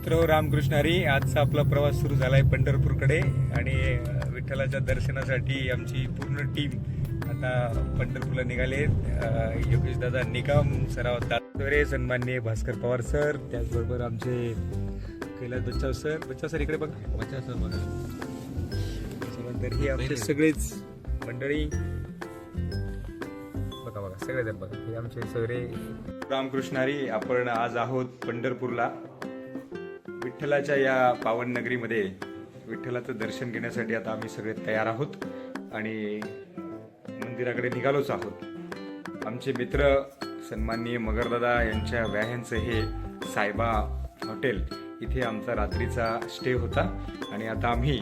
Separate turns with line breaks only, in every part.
मित्र रामकृष्ण हरी आजचा आपला प्रवास सुरू झाला आहे पंढरपूरकडे आणि विठ्ठलाच्या दर्शनासाठी आमची पूर्ण टीम आता पंढरपूरला निघाले योगेश दादा निकम सराव दातोरे सन्मान्य भास्कर पवार सर त्याचबरोबर आमचे कैलास बच्चाव सर. बच्चाव सर इकडे बघा. बच्चाव सर बघा. त्याच्यानंतर ही आमचे सगळेच मंडळी. बघा बघा सगळेजण बघा. हे आमचे सगळे. रामकृष्णारी आपण आज आहोत पंढरपूरला. विठ्ठलाच्या या पावन नगरीमध्ये विठ्ठलाचं दर्शन घेण्यासाठी आता आम्ही सगळे तयार आहोत आणि मंदिराकडे निघालोच आहोत. आमचे मित्र सन्माननीय मगरदादा यांच्या व्याह्यांचं हे सायबा हॉटेल इथे आमचा रात्रीचा स्टे होता आणि आता आम्ही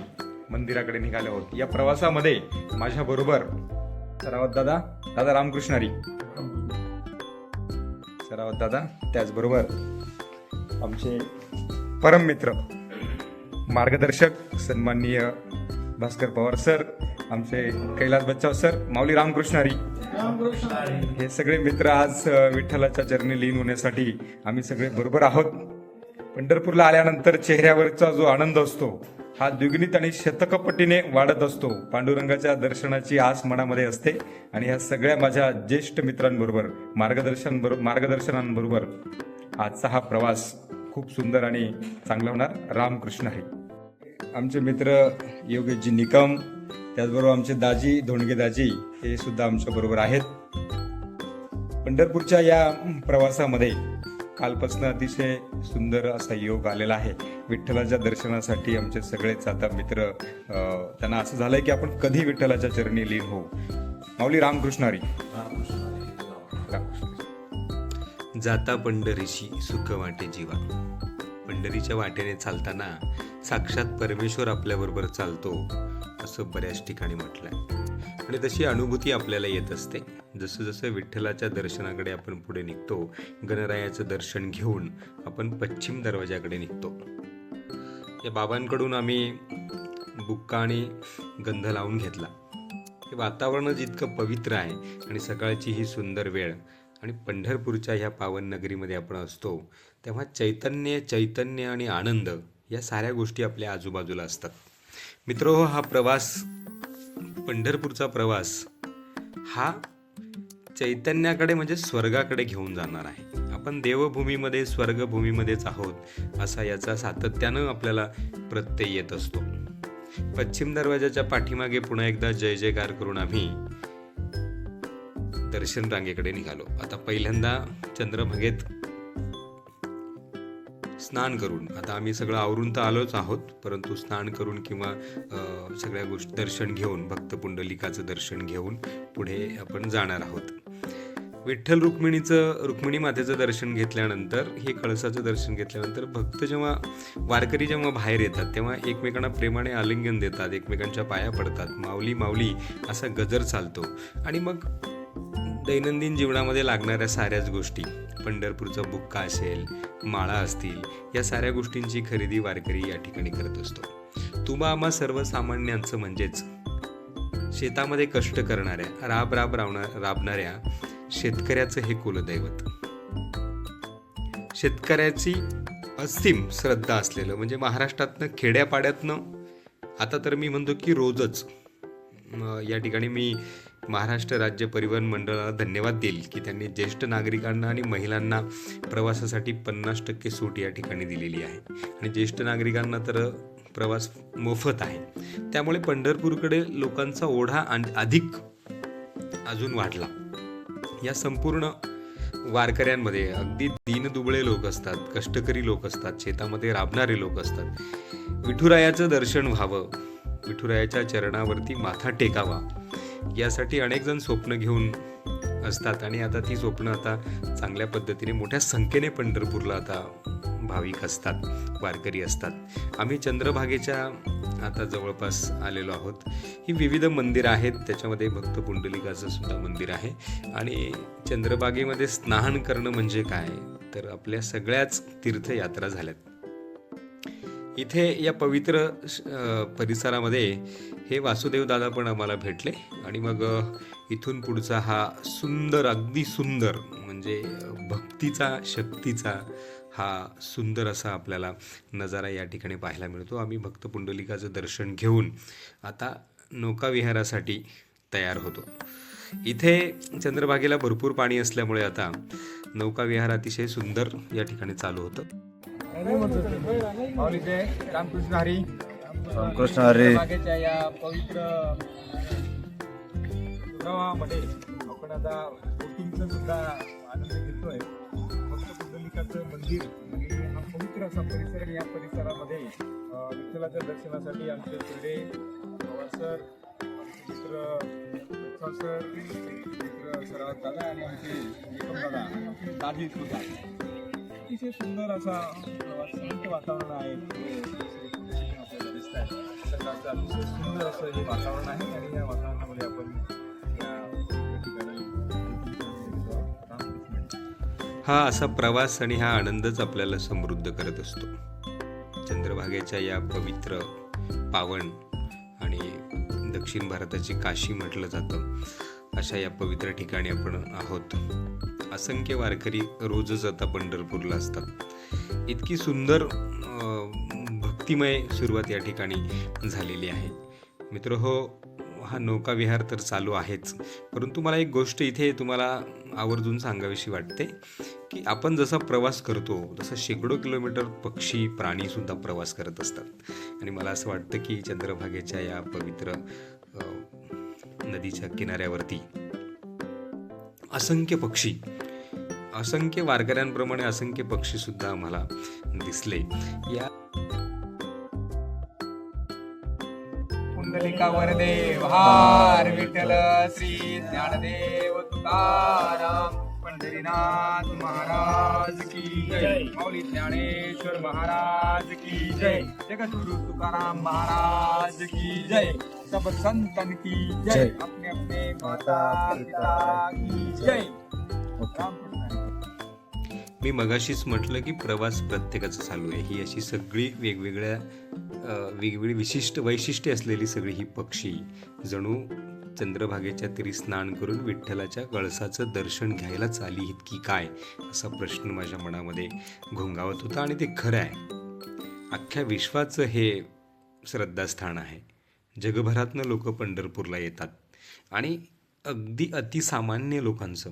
मंदिराकडे निघालो आहोत. या प्रवासामध्ये माझ्याबरोबर सरावत दादा दादा रामकृष्णारी. सरावत दादा त्याचबरोबर आमचे परम मित्र मार्गदर्शक सन्माननीय भास्कर पवार सर आमचे कैलास बच्चाव सर माऊली रामकृष्णारी. हे सगळे मित्र आज विठ्ठलाच्या चरणी लीन होण्यासाठी आम्ही सगळे बरोबर आहोत. पंढरपूरला आल्यानंतर चेहऱ्यावरचा जो आनंद असतो हा द्विगुणित आणि शतकपटीने वाढत असतो. पांडुरंगाच्या दर्शनाची आस मनामध्ये असते आणि ह्या सगळ्या माझ्या ज्येष्ठ मित्रांबरोबर मार्गदर्शन मार्गदर्शनांबरोबर आजचा हा प्रवास खूप सुंदर आणि चांगला होणार. रामकृष्ण आहे. आमचे मित्र योगेशजी निकम त्याचबरोबर आमचे दाजी धोंडगे दाजी हे सुद्धा आमच्या बरोबर आहेत. पंढरपूरच्या या प्रवासामध्ये कालपासून अतिशय सुंदर असा योग आलेला आहे. विठ्ठलाच्या दर्शनासाठी आमचे सगळेच आता मित्र त्यांना असं झालंय की आपण कधी विठ्ठलाच्या चरणी लीन होऊ. माऊली रामकृष्णारी रामकृष्ण.
जाता पंढरीशी सुख वाटे जीवा. पंढरीच्या वाटेने चालताना साक्षात परमेश्वर आपल्याबरोबर चालतो असं बऱ्याच ठिकाणी म्हटलंय. आणि तशी अनुभूती आपल्याला येत असते. जसं जसं विठ्ठलाच्या दर्शनाकडे आपण पुढे निघतो गणरायाचं दर्शन घेऊन आपण पश्चिम दरवाजाकडे निघतो. या बाबांकडून आम्ही बुक्का आणि गंध लावून घेतला. हे वातावरण जितकं पवित्र आहे आणि सकाळची ही सुंदर वेळ आणि पंढरपूरच्या ह्या पावन नगरीमध्ये आपण असतो तेव्हा चैतन्य चैतन्य आणि आनंद या साऱ्या गोष्टी आपल्या आजूबाजूला असतात. मित्रो हा प्रवास पंढरपूरचा प्रवास हा चैतन्याकडे म्हणजे स्वर्गाकडे घेऊन जाणार आहे. आपण देवभूमीमध्ये स्वर्गभूमीमध्येच आहोत असा याचा सातत्यानं आपल्याला प्रत्यय येत असतो. पश्चिम दरवाजाच्या पाठीमागे पुन्हा एकदा जय जयकार करून आम्ही दर्शन रांगेकडे निघालो. आता पहिल्यांदा चंद्रभागेत स्नान करून आता आम्ही सगळं आवरून तर आलोच आहोत परंतु स्नान करून किंवा सगळ्या गोष्टी दर्शन घेऊन भक्त पुंडलिकाचं दर्शन घेऊन पुढे आपण जाणार आहोत. विठ्ठल रुक्मिणीचं रुक्मिणी मातेचं दर्शन घेतल्यानंतर हे कळसाचं दर्शन घेतल्यानंतर भक्त जेव्हा वारकरी जेव्हा बाहेर येतात तेव्हा एकमेकांना प्रेमाने आलिंगन देतात एकमेकांच्या पाया पडतात माऊली माऊली असा गजर चालतो. आणि मग दैनंदिन जीवनामध्ये लागणाऱ्या साऱ्याच गोष्टी. पंढरपूरचा बुक्का असेल माळा असतील या साऱ्या गोष्टींची खरेदी वारकरी या ठिकाणी करत असतो. तुबा आम्हा सर्वसामान्यांचं म्हणजेच शेतामध्ये कष्ट करणाऱ्या राब राब रावणा राबणाऱ्या शेतकऱ्याचं हे कुलदैवत. शेतकऱ्याची असीम श्रद्धा असलेलं म्हणजे महाराष्ट्रातनं खेड्यापाड्यातनं आता तर मी म्हणतो की रोजच या ठिकाणी मी महाराष्ट्र राज्य परिवहन मंडळाला धन्यवाद देईल की त्यांनी ज्येष्ठ नागरिकांना आणि महिलांना प्रवासासाठी पन्नास टक्के सूट या ठिकाणी दिलेली आहे. आणि ज्येष्ठ नागरिकांना तर प्रवास मोफत आहे. त्यामुळे पंढरपूरकडे लोकांचा ओढा अधिक अजून वाढला. या संपूर्ण वारकऱ्यांमध्ये अगदी दीनदुबळे लोक असतात कष्टकरी लोक असतात शेतामध्ये राबणारे लोक असतात. विठुरायाचं दर्शन व्हावं विठुरायाच्या चरणावरती माथा टेकावा. यासाठी अनेक जण स्वप्न घेऊन असतात आणि आता ती स्वप्न आता चांगल्या पद्धतीने मोठ्या संख्येने पंढरपूरला आता भाविक असतात वारकरी असतात. आम्ही चंद्रभागेच्या आता जवळपास आलेलो आहोत. ही विविध मंदिरं आहेत त्याच्यामध्ये भक्त पुंडलिकाचं सुद्धा मंदिर आहे. आणि चंद्रभागेमध्ये स्नान करणं म्हणजे काय? तर आपल्या सगळ्याच तीर्थयात्रा झाल्यात. इथे या पवित्र परिसरामध्ये हे वासुदेव दादा पण आम्हाला भेटले. आणि मग इथून पुढचा हा सुंदर अगदी सुंदर म्हणजे भक्तीचा शक्तीचा हा सुंदर असा आपल्याला नजारा या ठिकाणी पाहायला मिळतो. आम्ही भक्त पुंडलिकाचं दर्शन घेऊन आता नौकाविहारासाठी तयार होतो. इथे चंद्रभागेला भरपूर पाणी असल्यामुळे आता नौकाविहार अतिशय सुंदर या ठिकाणी चालू होतं.
माऊली जय रामकृष्ण हरी.
कृष्ण हरी.
मागेच्या या पवित्र प्रवाहामध्ये आपण आता बोटिंगचा सुद्धा आनंद घेतोय. भक्त पुंडलिकाचं मंदिर आणि हा पवित्र असा परिसर आणि या परिसरामध्ये विठ्ठलाच्या दर्शनासाठी आमचे क्रीडे पवार सर मित्र सर मित्र सराव दादा आणि आमचे दादा दाजी सुद्धा. अतिशय सुंदर असा शांत वातावरण आहे. आपल्याला दिसत आहे सकाळचं अतिशय सुंदर असं हे वातावरण आहे आणि या वातावरणामध्ये आपण
हा असा प्रवास आणि हा आनंदच आपल्याला समृद्ध करत असतो. चंद्रभागेच्या या पवित्र पावन आणि दक्षिण भारताची काशी म्हटलं जातं अशा या पवित्र ठिकाणी आपण आहोत. असंख्य वारकरी रोजच आता पंढरपूरला असतात. इतकी सुंदर भक्तिमय सुरुवात या ठिकाणी झालेली आहे. मित्र हो हा नौकाविहार तर चालू आहेच. परंतु मला एक गोष्ट इथे तुम्हाला आवर्जून सांगावीशी वाटते की आपण जसा प्रवास करतो तसं शेकडो किलोमीटर पक्षी प्राणीसुद्धा प्रवास करत असतात. आणि मला असं वाटतं की चंद्रभागेच्या या पवित्र नदीच्या किनाऱ्यावरती असंख्य पक्षी असंख्य वारकऱ्यांप्रमाणे असंख्य पक्षी सुद्धा आम्हाला दिसले. या
पुंडलिका वरदे भार विठ्ठल श्री ज्ञानदेव तुकाराम पंढरीनाथ महाराज की जय. माऊली ज्ञानेश्वर महाराज की जय. जगद्गुरु तुकाराम महाराज की जय. सब संतन की जय. अपने अपने माता पिता की जय.
मी मगाशीच म्हटलं की प्रवास प्रत्येकाचा चालू आहे. ही अशी सगळी वेगवेगळ्या वेगवेगळी विशिष्ट वैशिष्ट्ये असलेली सगळी ही पक्षी. जणू चंद्रभागेच्या तरी स्नान करून विठ्ठलाच्या कळसाचं दर्शन घ्यायलाच आली इतकी काय? असा प्रश्न माझ्या मनामध्ये घोंगावत होता आणि ते खरं आहे. अख्ख्या विश्वाचं हे श्रद्धास्थान आहे. जगभरातनं लोक पंढरपूरला येतात. आणि अगदी अतिसामान्य लोकांचं.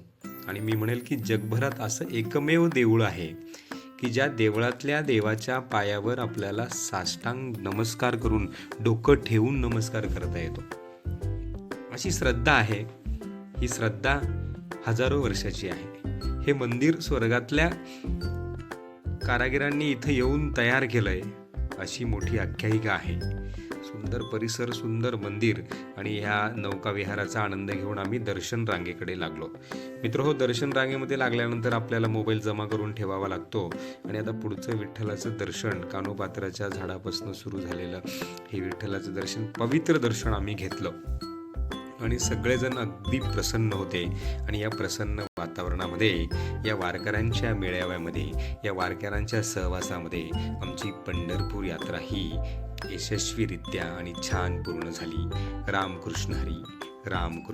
आणि मी म्हणेल की जगभरात असं एकमेव देऊळ आहे की ज्या देवळातल्या देवाच्या पायावर आपल्याला साष्टांग नमस्कार करून डोकं ठेवून नमस्कार करता येतो. अशी श्रद्धा आहे. ही श्रद्धा हजारो वर्षाची आहे. हे मंदिर स्वर्गातल्या कारागिरांनी इथं येऊन तयार केलंय अशी मोठी आख्यायिका आहे. सुंदर परिसर सुंदर मंदिर आणि ह्या नौकाविहाराचा आनंद घेऊन आम्ही दर्शन रांगेकडे लागलो. मित्र हो दर्शन रांगेमध्ये लागल्यानंतर आपल्याला मोबाईल जमा करून ठेवावा लागतो आणि आता पुढचं विठ्ठलाचं दर्शन कानोपात्राच्या झाडापासून सुरू झालेलं हे विठ्ठलाचं दर्शन पवित्र दर्शन आम्ही घेतलं. आणि सगळेजण अगदी प्रसन्न होते. आणि या प्रसन्न वातावरणामध्ये या वारकऱ्यांच्या मेळाव्यामध्ये या वारकऱ्यांच्या सहवासामध्ये आमची पंढरपूर यात्रा ही यशस्वीरित्या आणि छान पूर्ण झाली. रामकृष्ण हरी रामकृष्ण